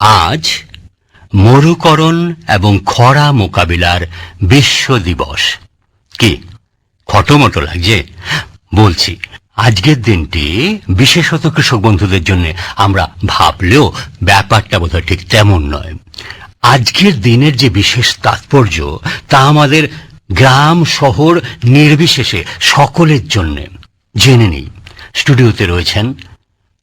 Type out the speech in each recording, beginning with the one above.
আজ মরুকরণ এবং খরা মোকাবিলার বিশ্ব দিবস। কি? খটোমটো লাগছে? বলছি, আজকের দিনটি বিশেষত কৃষক বন্ধুদের জন্য আমরা ভাবলেও ব্যাপারটা বোধহয় ঠিক তেমন নয়। আজকের দিনের যে বিশেষ তাৎপর্য, তা আমাদের গ্রাম, শহর নির্বিশেষে সকলের জন্য। জেনে নেই। স্টুডিওতে রয়েছেন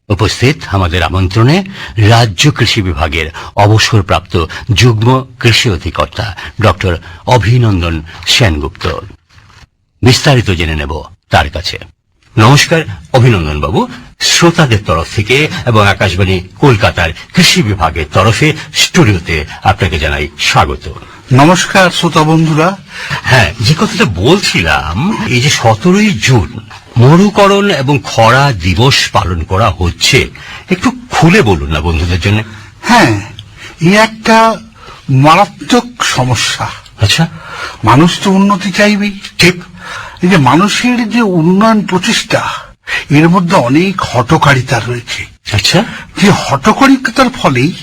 উপস্থিত আমাদের আমন্ত্রণে রাজ্য কৃষি বিভাগের অবসরপ্রাপ্ত যুগ্ম কৃষি অধিকর্তা ডক্টর অভিনন্দন সেনগুপ্ত। বিস্তারিত জেনে নেব তার কাছে। নমস্কার অভিনন্দন বাবু। শ্রোতাদের তরফ থেকে এবং আকাশবাণী কলকাতার কৃষি বিভাগের তরফে স্টুডিওতে আপনাকে জানাই স্বাগত। নমস্কার শ্রোতা বন্ধুরা। হ্যাঁ যে কথাটা বলছিলাম এই যে সতেরোই জুন মরুকরণ এবং খরা দিবস পালন করা হচ্ছে। একটু খুলে বলুন না বন্ধুদের জন্য। হ্যাঁ এই একটা মারাত্মক সমস্যা। আচ্ছা। মানুষ তো উন্নতি চাইবেই। ঠিক। এই যে মানুষের যে উন্নয়ন প্রচেষ্টা এর মধ্যে অনেক হটকারিতা রয়েছে। আচ্ছা। যে হটকারিতার ফলেই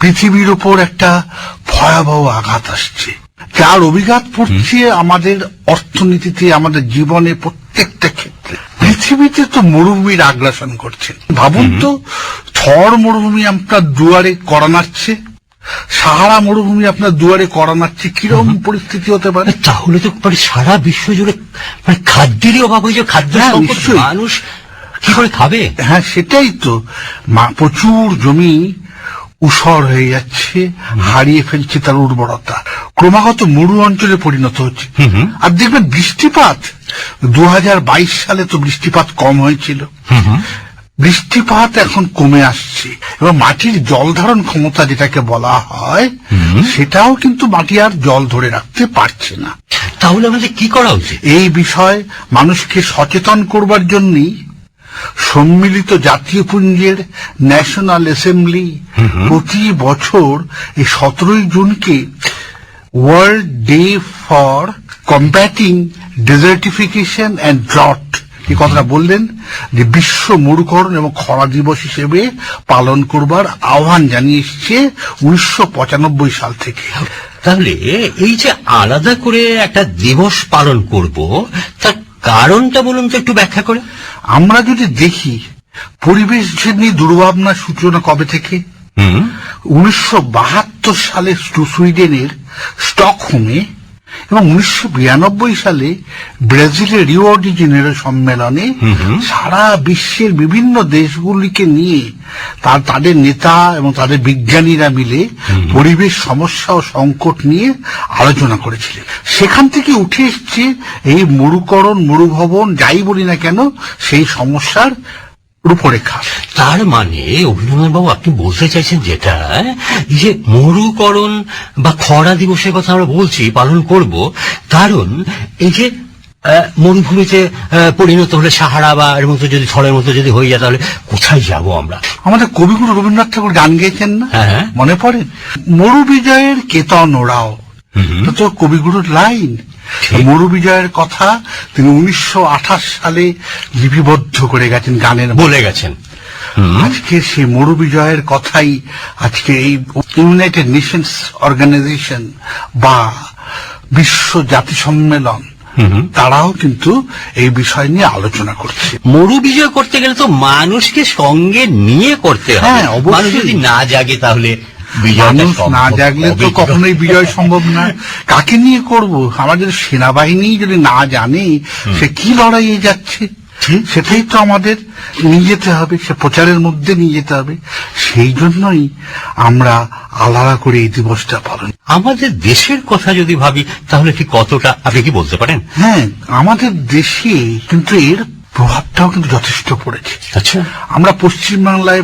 পৃথিবীর ওপর একটা ভয়াবহ আঘাত আসছে। যার অভিঘাত পড়ছে আমাদের অর্থনীতিতে আমাদের জীবনে প্রত্যেকটা ক্ষেত্রে পৃথিবীতে তো মরুভূমির আগ্রাসন করছে। ভাবুন তো থর মরুভূমি আপনার দুয়ারে করা নাড়ছে সাহারা মরুভূমি আপনার দুয়ারে করা নাড়ছে কীরকম পরিস্থিতি হতে পারে? তাহলে তো মানে সারা বিশ্ব জুড়ে মানে খাদ্যেরই অভাব হয়েছে খাদ্য হ্যাঁ। মানুষ কি করে খাবে? হ্যাঁ সেটাই তো। মা- প্রচুর জমি উসর হয়ে যাচ্ছে হারিয়ে ফেলছে তার উর্বরতা। ক্রমাগত মরু অঞ্চলে পরিণত হচ্ছে। আর দেখবেন বৃষ্টিপাত দু হাজার বাইশ সালে তো বৃষ্টিপাত কম হয়েছিল। বৃষ্টিপাত এখন কমে আসছে। এবং মাটির জল ধারণ ক্ষমতা যেটাকে বলা হয় সেটাও কিন্তু মাটি আর জল ধরে রাখতে পারছে না। তাহলে আমাদের কি করা উচিত? এই বিষয়ে মানুষকে সচেতন করবার জন্যই সম্মিলিত জাতীয় পুঞ্জের ন্যাশনাল অ্যাসেম্বলি প্রতি বছর এই সতেরোই জুনকে world day for combating desertification and drought এই কথাটা বললেন? যে বিশ্ব মরুকরণ এবং খরা দিবস হিসেবে পালন করবার আহ্বান জানিয়ে এসছে উনিশশো পঁচানব্বই সাল থেকে। তাহলে এই যে আলাদা করে একটা দিবস পালন করব তার কারণটা বলুন তো একটু ব্যাখ্যা করে। আমরা যদি দেখি পরিবেশ জন্য দুর্ভাবনার সূচনা কবে থেকে? হুম। উনিশশো বাহাত্তর সালে সুইডেনের স্টকহোমে এবং উনিশশো বিরানব্বই সালে ব্রাজিলের রিও ডি জেনেরো সম্মেলনে সারা বিশ্বের বিভিন্ন দেশগুলিকে নিয়ে তার তাদের নেতা এবং তাদের বিজ্ঞানীরা মিলে পরিবেশ সমস্যা ও সংকট নিয়ে আলোচনা করেছিলেন। সেখান থেকে উঠে এসছে এই মরুকরণ মরুভবন যাই বলি না কেন সেই সমস্যার রূপরেখা। তার মানে অভিনন্দন বাবু আপনি বলতে চাইছেন যেটা যে মরুকরণ বা খরা দিবসের কথা আমরা বলছি পালন করব কারণ এই যে মরুভূমিতে পরিণত হলে সাহারা বা এর মতো যদি থরের মতো যদি হয়ে যায় তাহলে কোথায় যাব আমরা? আমাদের কবিগুরু রবীন্দ্রনাথ ঠাকুর গান গেয়েছেন না? হ্যাঁ, হ্যাঁ। মনে পড়ে? মরু বিজয়ের কেতন ওরাও তো কবিগুরুর লাইন। মরু বিজয়ের কথা তিনি উনিশশো সালে লিপিবদ্ধ করে গেছেন গানের বলে গেছেন। আজকে সেই মরু বিজয়ের কথাই আজকে এই ইউনাইটেড নেশনস অর্গানাইজেশন বা বিশ্ব জাতি সম্মেলন তারাও কিন্তু এই বিষয় নিয়ে আলোচনা করছে। মরু বিজয় করতে গেলে তো মানুষকে সঙ্গে নিয়ে করতে হবে। হ্যাঁ। মানুষ যদি না জাগে তাহলে মানুষ না জাগলে তো কখনোই বিজয় সম্ভব না। কাকে নিয়ে করব? আমাদের সেনাবাহিনী যদি না জানে সে কি লড়াইয়ে যাচ্ছে? সেটাই তো আমাদের নিয়ে যেতে হবে সে প্রচারের মধ্যে নিয়ে যেতে হবে। সেই জন্যই আমরা আলাদা করে এই দিবসটা পালন আমাদের দেশের কথা যদি ভাবি তাহলে ঠিক কতটা আপনি কি বলতে পারেন? হ্যাঁ আমাদের দেশে কিন্তু এর প্রভাবটাও কিন্তু যথেষ্ট পড়েছে। আচ্ছা। আমরা পশ্চিমবাংলায়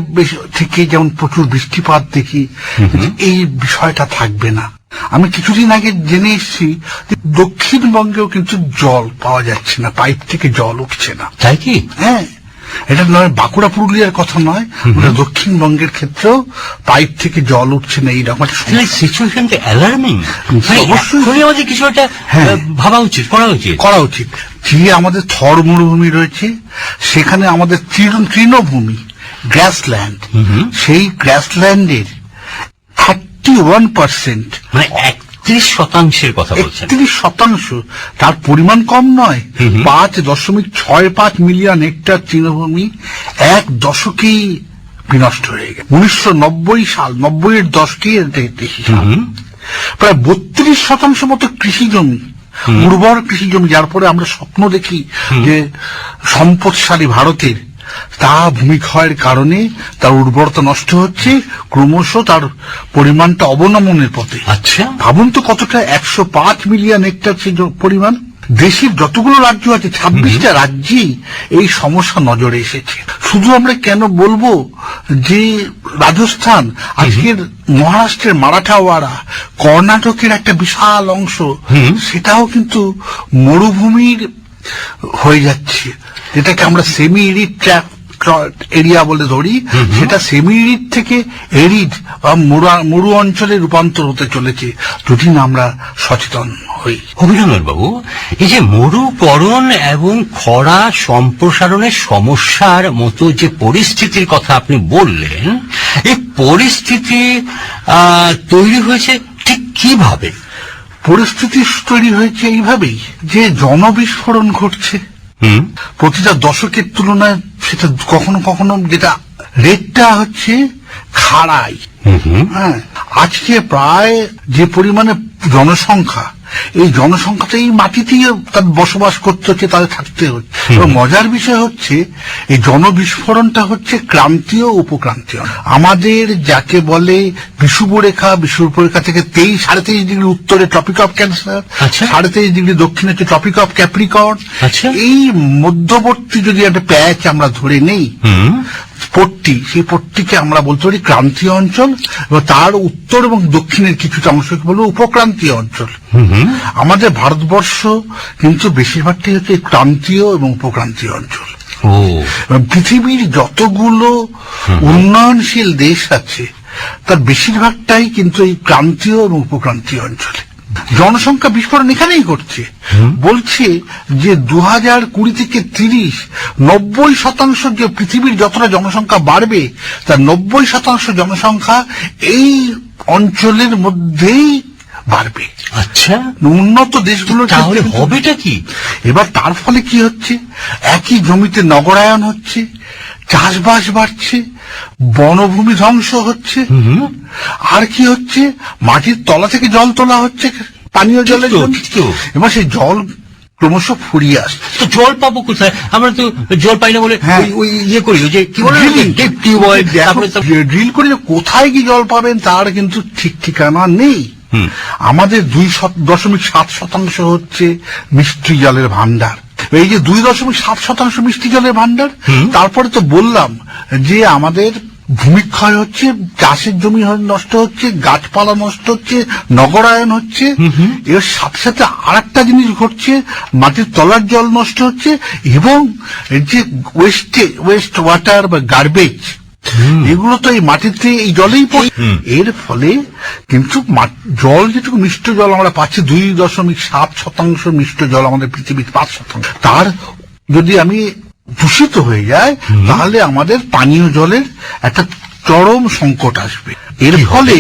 থেকে যেমন প্রচুর বৃষ্টিপাত দেখি এই বিষয়টা থাকবে না। আমি কিছুদিন আগে জেনে এসেছি দক্ষিণবঙ্গেও কিন্তু জল পাওয়া যাচ্ছে না পাইপ থেকে জল উঠছে না। তাই কি? হ্যাঁ এটা নয় বাঁকুড়া পুরুলিয়ার কথা নয় ওটা দক্ষিণবঙ্গের ক্ষেত্রেও পাইপ থেকে জল উঠছে না এইরকম সিচুয়েশনটা অ্যালার্মিং অবশ্যই। অবশ্যই কিছু একটা হ্যাঁ। ভাবা উচিত করা উচিত। করা উচিত। যে আমাদের থর মরুভূমি রয়েছে সেখানে আমাদের তৃণ- তৃণভূমি গ্রাসল্যান্ড সেই গ্রাসল্যান্ডের থার্টি ওয়ান পার্সেন্ট মানে একত্রিশ শতাংশের কথা বলছেন। একত্রিশ শতাংশ। তার পরিমাণ কম নয়। পাঁচ দশমিক ছয় পাঁচ মিলিয়ন হেক্টর তৃণভূমি এক দশকেই বিনষ্ট হয়ে গেছে। উনিশশো নব্বই সাল নব্বই এর দশকে সাল। প্রায় বত্রিশ শতাংশ মতো কৃষি জমি উর্বর কৃষি জমি যার পরে আমরা স্বপ্ন দেখি যে সম্পদশালী ভারতের তা ভূমিক্ষয়ের কারণে তার উর্বরতা নষ্ট হচ্ছে ক্রমশ তার পরিমাণটা অবনমনের পথে। আচ্ছা। ভাবুন তো কতটা একশো পাঁচ মিলিয়ন হেক্টর সে পরিমাণ। দেশের যতগুলো রাজ্য আছে ছাব্বিশটা রাজ্যে এই সমস্যা নজরে এসেছে। শুধু আমরা কেন বলব যে রাজস্থান আজকের মহারাষ্ট্রের মারাঠাওয়াড়া কর্ণাটকের একটা বিশাল অংশ সেটাও কিন্তু মরুভূমির হয়ে যাচ্ছে। এটাকে আমরা সেমি ইরিট ট্র্যাপ এরিয়া বলে ধরি সেটা সেমি এরিড থেকে এরিড বা মরু- অঞ্চলে রূপান্তর হতে চলেছে। যদি না আমরা সচেতন হই। অভিনন্দন বাবু এই যে মরুকরণ এবং খরা সম্প্রসারণের সমস্যার মতো যে পরিস্থিতির কথা আপনি বললেন এই পরিস্থিতি আহ, তৈরি হয়েছে ঠিক কীভাবে? পরিস্থিতি তৈরি হয়েছে এইভাবেই যে জনবিস্ফোরণ ঘটছে। হুম। প্রতিটা দশকের তুলনায় সেটা কখনো কখনো যেটা রেটটা হচ্ছে খাড়াই। হ্যাঁ আজকে প্রায় যে পরিমাণে জনসংখ্যা এই জনসংখ্যাটা এই মাটিতেই তার বসবাস করতে হচ্ছে তাদের থাকতে হচ্ছে। এবং মজার বিষয় হচ্ছে এই জনবিস্ফোরণটা হচ্ছে ক্রান্তীয় উপক্রান্তীয়। আমাদের যাকে বলে বিষুবরেখা বিষুবরেখা থেকে তেইশ সাড়ে তেইশ ডিগ্রি উত্তরে টপিক অফ ক্যান্সার। সাড়ে তেইশ ডিগ্রি দক্ষিণে হচ্ছে টপিক অফ ক্যাপ্রিকর্ন। এই মধ্যবর্তী যদি একটা প্যাচ আমরা ধরে নেই পট্টি সেই পট্টিকে আমরা বলতে পারি ক্রান্তীয় অঞ্চল এবং তার উত্তর এবং দক্ষিণের কিছুটা অংশকে বলব উপক্রান্তীয় অঞ্চল। আমাদের ভারতবর্ষ কিন্তু বেশিরভাগটাই হচ্ছে ক্রান্তীয় এবং উপক্রান্তীয় অঞ্চল। পৃথিবীর যতগুলো উন্নয়নশীল দেশ আছে তার বেশিরভাগটাই কিন্তু এই ক্রান্তীয় এবং উপক্রান্তীয় অঞ্চলে। জনসংখ্যা বিস্ফোরণ এখানেই ঘটছে। বলছে যে দু হাজার কুড়ি থেকে তিরিশ নব্বই শতাংশ যে পৃথিবীর যতটা জনসংখ্যা বাড়বে তার নব্বই শতাংশ জনসংখ্যা এই অঞ্চলের মধ্যেই বাড়বে। আচ্ছা। উন্নত দেশগুলোর তাহলে হবেটা কি? এবার তার ফলে কি হচ্ছে? একই জমিতে নগরায়ন হচ্ছে চাষবাস বাড়ছে বনভূমি ধ্বংস হচ্ছে। আর কি হচ্ছে? মাটির তলা থেকে জল তোলা হচ্ছে পানীয় জলের এবার সেই জল ক্রমশ ফুরিয়ে আসছে। তো জল পাবো কোথায়? আমরা তো জল পাই না বলে হ্যাঁ। ওই- ইয়ে করি যে কি বলে ড্রিলিং টিউবওয়েল তারপরে তো ড্রিল করে কোথায় কি জল পাবেন তার কিন্তু ঠিক ঠিকানা নেই। আমাদের দুই দশমিক সাত শতাংশ হচ্ছে মিষ্টি জলের ভান্ডার এই যে দুই দশমিক সাত শতাংশ মিষ্টি জলের ভান্ডার তারপরে তো বললাম যে আমাদের ভূমিক্ষয় হচ্ছে চাষের জমি নষ্ট হচ্ছে গাছপালা নষ্ট হচ্ছে নগরায়ন হচ্ছে। এর সাথে সাথে আর একটা জিনিস ঘটছে মাটির তলার জল নষ্ট হচ্ছে এবং যে ওয়েস্টে ওয়েস্ট ওয়াটার বা গার্বেজ এগুলো তো এই মাটিতে এই জলেই পড়ে। এর ফলে কিন্তু জল যেটুকু মিষ্ট জল আমরা পাচ্ছি দুই দশমিক সাত শতাংশ মিষ্ট জল আমাদের পৃথিবীর পাঁচ শতাংশ। তার যদি আমি দূষিত হয়ে যায় তাহলে আমাদের পানীয় জলের একটা চরম সংকট আসবে। এর ফলে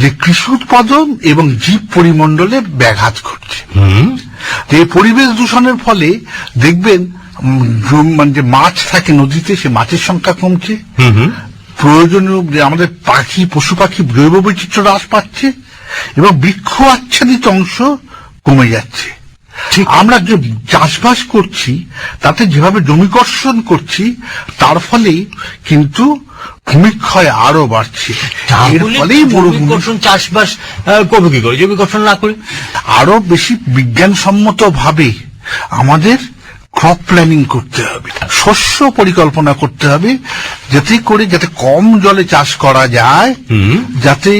যে কৃষি উৎপাদন এবং জীব পরিমণ্ডলে ব্যাঘাত ঘটছে। যে পরিবেশ দূষণের ফলে দেখবেন মানে যে মাছ থাকে নদীতে সে মাছের সংখ্যা কমছে। প্রয়োজনীয় যে আমাদের পাখি পশু পাখি জৈব বৈচিত্র্য হ্রাস পাচ্ছে এবং বৃক্ষ আচ্ছাদিত অংশ কমে যাচ্ছে। ঠিক। আমরা যে চাষবাস করছি তাতে যেভাবে জমিকর্ষণ করছি তার ফলে কিন্তু ভূমিক্ষয় আরও বাড়ছে। এর ফলেই চাষবাস করব কি করে? জৈবিকর্ষণ না করে? আরও বেশি বিজ্ঞানসম্মত ভাবে আমাদের ক্রপ প্ল্যানিং করতে হবে শস্য পরিকল্পনা করতে হবে যাতে করে যাতে কম জলে চাষ করা যায় যাতে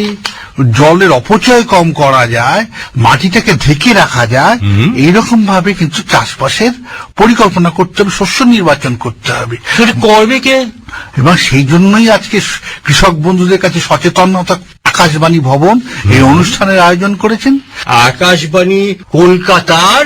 জলের অপচয় কম করা যায় মাটিটাকে ঢেকে রাখা যায় এইরকম ভাবে কিন্তু চাষবাসের পরিকল্পনা করতে হবে শস্য নির্বাচন করতে হবে। সেটা করবে কে? এবং সেই জন্যই আজকে কৃষক বন্ধুদের কাছে সচেতনতা আকাশবাণী ভবন এই অনুষ্ঠানের আয়োজন করেছেন। আকাশবাণী কলকাতার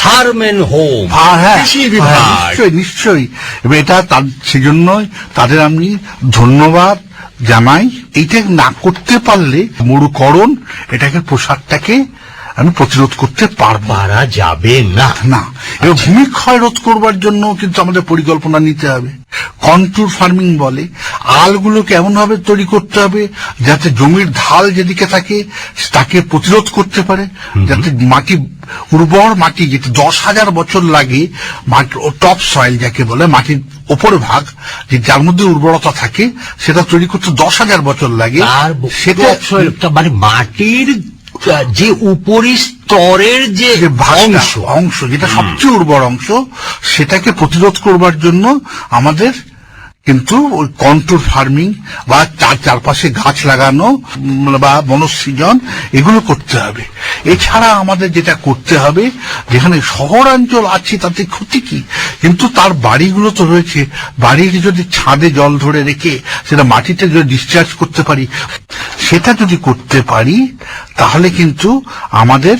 ফার্মেন হোম আর হ্যাঁ। কৃষি হ্যাঁ, বিভাগ নিশ্চয়ই নিশ্চয়ই। এবার এটা তার সেজন্যই তাদের আমি ধন্যবাদ জানাই। এইটা না করতে পারলে মরুকরণ এটাকে প্রসারটাকে আমি প্রতিরোধ করতে পারা যাবে না। না এবং ভূমিক্ষয় রোধ করবার জন্য কিন্তু আমাদের পরিকল্পনা নিতে হবে। কন্ট্রোল ফার্মিং বলে আলগুলোকে এমন ভাবে তৈরি করতে হবে যাতে জমির ঢাল যেদিকে থাকে তাকে প্রতিরোধ করতে পারে। যাতে মাটি উর্বর মাটি যেটা দশ হাজার বছর লাগে টপ সয়েল যাকে বলে মাটির ওপর ভাগ যে যার মধ্যে উর্বরতা থাকে সেটা তৈরি করতে দশ হাজার বছর লাগে। সেটা মানে মাটির যে উপরি স্তরের যে অংশ অংশ যেটা সবচেয়ে উর্বর অংশ সেটাকে প্রতিরোধ করবার জন্য আমাদের কিন্তু ওই কন্ট্রোল ফার্মিং বা চার চারপাশে গাছ লাগানো বা বনসৃজন এগুলো করতে হবে। এছাড়া আমাদের যেটা করতে হবে যেখানে শহরাঞ্চল আছে তাতে ক্ষতি কি? কিন্তু তার বাড়িগুলো তো রয়েছে। বাড়ির যদি ছাদে জল ধরে রেখে সেটা মাটিতে যদি ডিসচার্জ করতে পারি সেটা যদি করতে পারি তাহলে কিন্তু আমাদের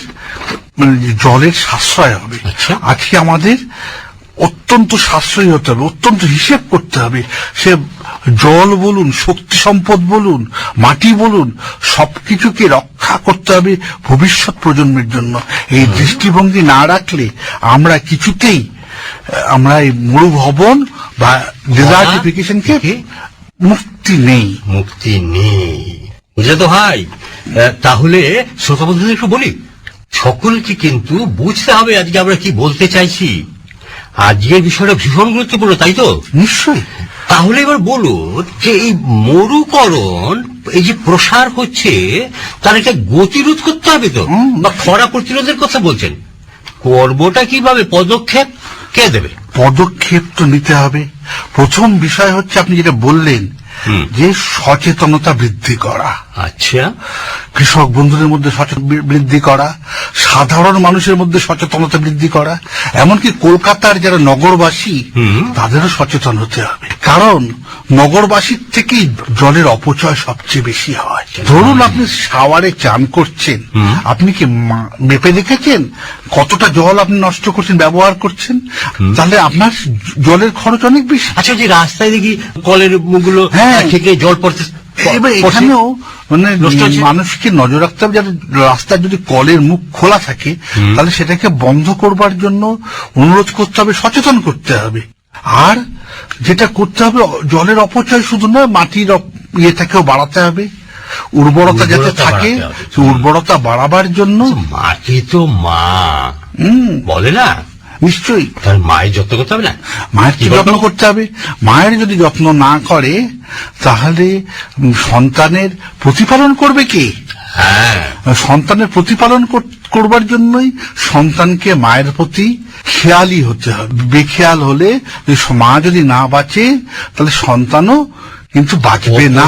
মানে জলের সাশ্রয় হবে। আচ্ছা। আজকে আমাদের অত্যন্ত সাশ্রয়ী হতে হবে অত্যন্ত হিসেব করতে হবে। সে জল বলুন শক্তি সম্পদ বলুন মাটি বলুন সবকিছুকে রক্ষা করতে হবে ভবিষ্যৎ প্রজন্মের জন্য। এই দৃষ্টিভঙ্গি না রাখলে আমরা কিছুতেই আমরা এই মরুভবন বা ডিজার্টিফিকেশনকে থেকে মুক্তি নেই। মুক্তি নেই। বুঝলে তো ভাই? তাহলে শ্রোতা বন্ধুদের একটু বলি সকলকে কিন্তু বুঝতে হবে আজকে আমরা কি বলতে চাইছি। আজকের বিষয়টা ভীষণ গুরুত্বপূর্ণ তাই তো? নিশ্চয়ই। তাহলে এবার বলুন যে এই মরুকরণ এই যে প্রসার হচ্ছে তার একটা গতিরোধ করতে হবে তো বা খরা প্রতিরোধের কথা বলছেন। কর্মটা কীভাবে? পদক্ষেপ কে দেবে? পদক্ষেপ তো নিতে হবে। প্রথম বিষয় হচ্ছে আপনি যেটা বললেন। যে সচেতনতা বৃদ্ধি করা। আচ্ছা। কৃষক বন্ধুদের মধ্যে সচেতন বৃদ্ধি করা সাধারণ মানুষের মধ্যে সচেতনতা বৃদ্ধি করা এমনকি কলকাতার যারা নগরবাসী। তাদেরও সচেতন হতে হবে। কারণ নগরবাসীর থেকেই জলের অপচয় সবচেয়ে বেশি হয়। ধরুন আপনি শাওয়ারে চান করছেন আপনি কি মেপে দেখেছেন কতটা জল আপনি নষ্ট করছেন ব্যবহার করছেন? তাহলে আপনার জলের খরচ অনেক বেশি। আচ্ছা যে রাস্তায় দেখি কলের মুখগুলো হ্যাঁ। থেকে জল পড়তে এবার এখানেও মানে মানুষকে নজর রাখতে হবে যাতে রাস্তায় যদি কলের মুখ খোলা থাকে তাহলে সেটাকে বন্ধ করবার জন্য অনুরোধ করতে হবে সচেতন করতে হবে। আর যেটা করতে হবে জলের অপচয় শুধু না মাটির ইয়েটাকেও বাড়াতে হবে। উর্বরতা যাতে থাকে উর্বরতা বাড়াবার জন্য মাটি তো মা। হুম। বলে না? নিশ্চয়ই। তার মায়ের যত্ন করতে হবে না? মায়ের কি যত্ন করতে হবে? মায়ের যদি যত্ন না করে তাহলে সন্তানের প্রতিপালন করবে কে? হ্যাঁ। সন্তানের প্রতিপালন কর- করবার জন্যই সন্তানকে মায়ের প্রতি খেয়ালই হতে হবে। বেখেয়াল হলে মা যদি না বাঁচে, তাহলে সন্তানও কিন্তু বাঁচবে না।